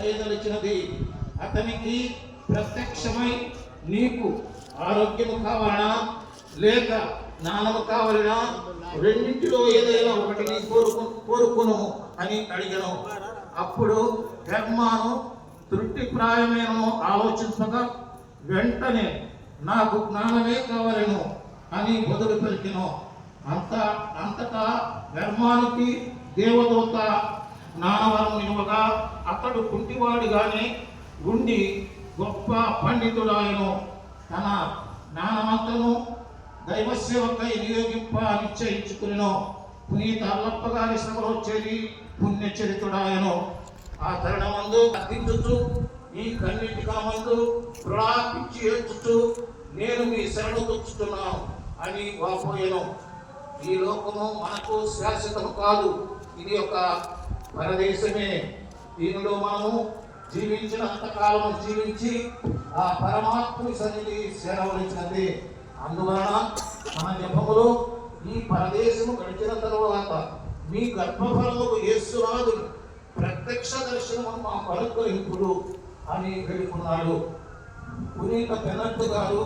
దయదలిచినది అతనికి ప్రత్యక్షమై నీకు ఆరోగ్యము కావాలా లేక జ్ఞానము కావాలనా? రెండింటిలో ఏదైనా ఒకటిని కోరుకు కోరుకును అని అడిగను. అప్పుడు హెర్మాను తృప్తిప్రాయమైన ఆలోచించగా వెంటనే నాకు జ్ఞానమే కావాలను అని బదులు పలికిను. అంత అంతటా ధర్మానికి దేవదూత జ్ఞానవరం ఇవ్వగా అతడు కానీ ఉండి గొప్ప పండితుడాయను. తన జ్ఞానమంతను దైవసేవకై నియోగింప నిశ్చయించుకును పునీత అల్లప్ప గారి సభలో చేరి పుణ్యచరితుడాయను ఆ తరుణమందు అర్థించుచు ఈ కన్నింటి కామందు ప్రాపించి ఏడ్చుచు నేను మీ శరణు తొచ్చుతున్నాను అని వాపోయాను. ఈ లోకము మనకు శాశ్వతము కాదు. ఇది ఒక పరదేశమే. దీనిలో మనము జీవించినంత కాలం జీవించి ఆ పరమాత్ముని సన్నిధి చేరవలసినది అందువలన మన జపములు ఈ పరదేశము గడిచిన తరువాత మీ గర్భఫలముకు యేసునాథుడు ప్రత్యక్ష దర్శనము మా పలుకరింపుడు అని వేడుకున్నాడు. పునీత పెనట్టు గారు